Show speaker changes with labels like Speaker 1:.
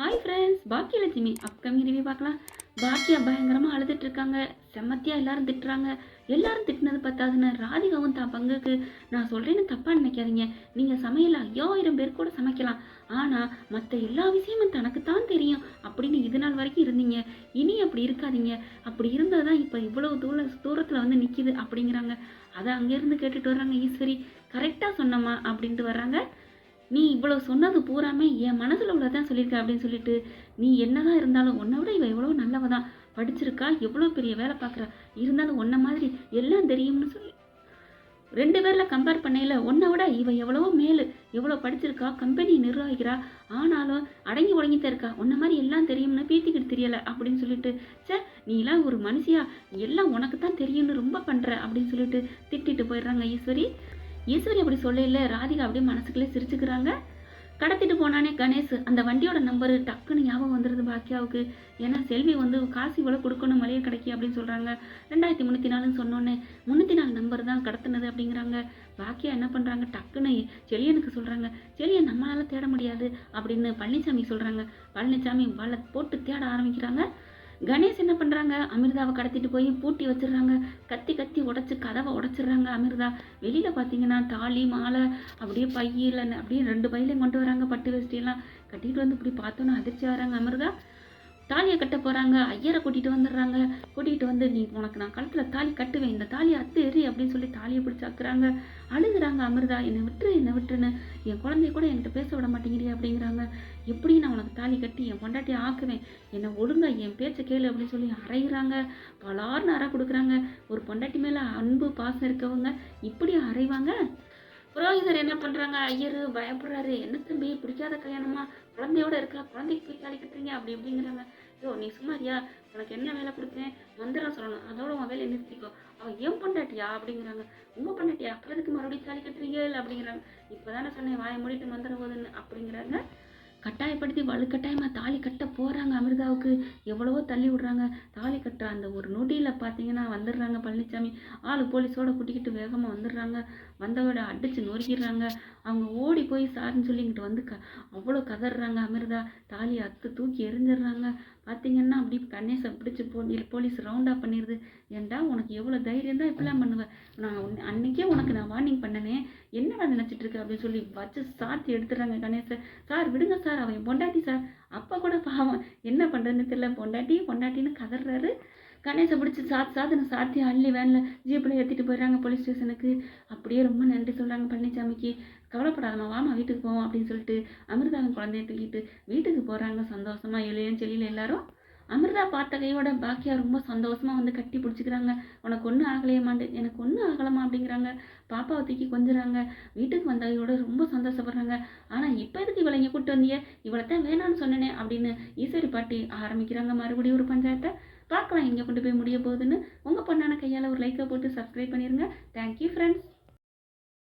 Speaker 1: Hi friends Baakiyalakshmi upcoming review பார்க்கலாம். பாக்கியா பயங்கரமாக அழுதுட்டு இருக்காங்க செம்மத்தியாக எல்லாரும் திட்டுறாங்க. எல்லாரும் திட்டினது பத்தாதுன்னு ராதிகாவும் தான் பங்குக்கு நான் சொல்கிறேன்னு தப்பாக நினைக்காதீங்க. நீங்கள் சமையல் ஐயாயிரம் பேர் கூட சமைக்கலாம். ஆனால் மற்ற எல்லா விஷயமும் தனக்கு தான் தெரியும். அப்படின்னு இது நாள் வரைக்கும் இருந்தீங்க. இனி அப்படி இருக்காதீங்க. அப்படி இருந்தால் தான் இப்போ இவ்வளோ தூர தூரத்தில் வந்து நிற்கிது அப்படிங்கிறாங்க. அதை அங்கேருந்து கேட்டுட்டு வர்றாங்க ஈஸ்வரி. கரெக்டாக சொன்னம்மா அப்படின்ட்டு வர்றாங்க. நீ இவ்வளோ சொன்னது பூராமே என் மனசில் உள்ளதான் சொல்லியிருக்க அப்படின்னு சொல்லிட்டு நீ என்னதான் இருந்தாலும் உன்னை விட இவ எவ்வளோ நல்லவ தான் படிச்சிருக்கா எவ்வளோ பெரிய வேலை பார்க்குறா. இருந்தாலும் உன்ன மாதிரி எல்லாம் தெரியும்னு சொல்லி. ரெண்டு பேரில் கம்பேர் பண்ணையில் உன்னை விட இவ எவ்வளவோ மேலு. எவ்வளோ படிச்சிருக்கா கம்பெனி நிர்வகிக்கிறா. ஆனாலும் அடங்கி தான் இருக்கா. உன்ன மாதிரி எல்லாம் தெரியும்னு பீத்திக்கிட்டு தெரியலை அப்படின்னு சொல்லிட்டு சே நீலாம் ஒரு மனுஷியா? எல்லாம் உனக்கு தான் தெரியும்னு ரொம்ப பண்ணுற அப்படின்னு சொல்லிட்டு திட்டிட்டு போயிடுறாங்க ஈஸ்வரி. ஈஸ்வரி அப்படி சொல்லல ராதிகா அப்படியே மனசுக்குள்ளே சிரிச்சுக்கிறாங்க. கடத்திட்டு போனானே கணேஷ் அந்த வண்டியோட நம்பரு டக்குன்னு ஞாபகம் வந்துடுது பாக்கியாவுக்கு. ஏன்னா செல்வி வந்து காசு இவ்வளோ கொடுக்கணும் மளிகை கிடைக்கி அப்படின்னு சொல்கிறாங்க ரெண்டாயிரத்தி முந்நூற்றி நாலுன்னு சொன்னோன்னே முந்நூற்றி நாலு நம்பர் தான் கடத்தினது அப்படிங்கிறாங்க. பாக்கியா என்ன பண்ணுறாங்க டக்குன்னு செலியனுக்கு சொல்கிறாங்க செலியை நம்மளால் தேட முடியாது அப்படின்னு பழனிசாமி சொல்கிறாங்க பழனிசாமி வலை போட்டு தேட ஆரம்பிக்கிறாங்க. கணேஷ் என்ன பண்ணுறாங்க அமிர்தாவை கடத்திட்டு போய் பூட்டி வச்சிடுறாங்க. கத்தி கத்தி உடச்சி கதவை உடச்சிடுறாங்க அமிர்தா. வெளியில் பார்த்தீங்கன்னா தாலி மாலை அப்படியே பையில் அப்படியே ரெண்டு பையிலையும் கொண்டு வராங்க பட்டு வேஷ்டியெல்லாம். கட்டிட்டு வந்து இப்படி பார்த்தோன்னா அதிர்ச்சி வராங்க அமிர்தா. தாலியை கட்ட போகிறாங்க ஐயரை கூட்டிகிட்டு வந்துடுறாங்க. கூட்டிகிட்டு வந்து நீ உனக்கு நான் கழுத்தில் தாலி கட்டுவேன். இந்த தாலியை அத்து எறி அப்படின்னு சொல்லி தாலியை பிடிச்சி அக்குறாங்க அழுகுறாங்க அமிர்தா. என்னை விட்டுரு என்னை விட்டுருன்னு. என் குழந்தைய கூட என்கிட்ட பேச விட மாட்டேங்கிறீ அப்படிங்கிறாங்க. எப்படி நான் உனக்கு தாலி கட்டி என் பொண்டாட்டியை ஆக்குவேன். என்னை ஒழுங்கா என் பேச்சை கேளு அப்படின்னு சொல்லி அரைகிறாங்க பலார்னு அறை கொடுக்குறாங்க. ஒரு பொண்டாட்டி மேலே அன்பு பாசம் இருக்கவங்க இப்படி அரைவாங்க புரோகிதர் என்ன பண்ணுறாங்க ஐயர் பயப்படுறாரு. என்ன தம்பி பிடிக்காத கல்யாணமா? குழந்தையோட இருக்கா? குழந்தைக்கு போய் தாலி கட்டுறீங்க? அப்படி இப்படிங்கிறாங்க. ஐயோ நீ சும்மாரியா உனக்கு என்ன வேலை கொடுத்தேன்? மந்திரம் சொல்லணும். அதோட உன் வேலையை நிறுத்திக்கோ. அவன் ஏன் பண்ணாட்டியா அப்படிங்கிறாங்க. உங்க பண்ணாட்டியா அப்புறதுக்கு மறுபடியும் தாலி கட்டுறீங்க? இல்லை அப்படிங்கிறாங்க. இப்போதானே சொன்னேன் வாயை மூடிட்டு மந்திரம் போதுன்னு. அப்படிங்கிறாங்க. கட்டாயப்படுத்தி வலுக்கட்டாயமாக தாலி கட்ட போகிறாங்க அமிர்தாவுக்கு. எவ்வளவோ தள்ளி விடுறாங்க. தாலி கட்டுற அந்த ஒரு நொடியில் பார்த்தீங்கன்னா வந்துடுறாங்க பழனிசாமி ஆள் போலீஸோட கூட்டிக்கிட்டு வேகமாக வந்துடுறாங்க. வந்தவோட அடித்து நொறுக்கிடுறாங்க. அவங்க ஓடி போய் சார்ன்னு சொல்லிங்கிட்டு வந்து க அவ்வளோ கதறாங்க அமிர்தா. தாலி அத்து தூக்கி எறிஞ்சிடுறாங்க. பார்த்தீங்கன்னா அப்படி கணேசை பிடிச்சி போலி போலீஸ் ரவுண்டாக பண்ணிடுது ஏன்டா உனக்கு எவ்வளோ தைரியம் தான் இப்படிலாம் பண்ணுவேன் நான் அன்னைக்கே உனக்கு நான் வார்னிங் பண்ணனே. என்னடா நினச்சிட்டு இருக்க அப்படின்னு சொல்லி வச்சு சாத்தி எடுத்துடுறாங்க கணேசை சார் விடுங்க சார் அவன் பொண்டாட்டி சார். அப்பா கூட பாவம் என்ன பண்ணுறதுன்னு தெரியல. பொண்டாட்டி பொண்டாட்டின்னு கதறாரு கணேசை பிடிச்சி சாத்து சாத்துன்னு சாத்தி அள்ளி வேனில் ஜீப்பில் ஏற்றிட்டு போயிடுறாங்க போலீஸ் ஸ்டேஷனுக்கு அப்படியே ரொம்ப நன்றி சொல்கிறாங்க பழனிசாமிக்கு கவலைப்படாதம்மா வாமா வீட்டுக்கு போவோம் அப்படின்னு சொல்லிட்டு அமிர்தாவின் குழந்தைய தூக்கிட்டு வீட்டுக்கு போகிறாங்க சந்தோஷமாக இளையன் செல்லியில் எல்லாரும். அமிர்தா பார்த்த கையோட பாக்கியா ரொம்ப சந்தோஷமாக வந்து கட்டி பிடிச்சிக்கிறாங்க. உனக்கு ஒன்றும் ஆகலையமாண்டு எனக்கு ஒன்றும் ஆகலாமா அப்படிங்கிறாங்க. பாப்பாவை தூக்கி கொஞ்சுறாங்க. வீட்டுக்கு வந்தவையோட ரொம்ப சந்தோஷப்படுறாங்க. ஆனால் இப்போ எதுக்கு இவளை இங்கே கூட்டு வந்தீங்க இவளை தான் வேணான்னு சொன்னனே அப்படின்னு ஈஸ்வரி பாட்டி ஆரம்பிக்கிறாங்க மறுபடியும் ஒரு பஞ்சாயத்தை. பார்க்கலாம் எங்கே கொண்டு போய் முடிய போகுதுன்னு. உங்கள் பொண்ணான கையால் ஒரு லைக்கை போட்டு சப்ஸ்கிரைப் பண்ணிடுங்க தேங்க்யூ ஃப்ரெண்ட்ஸ்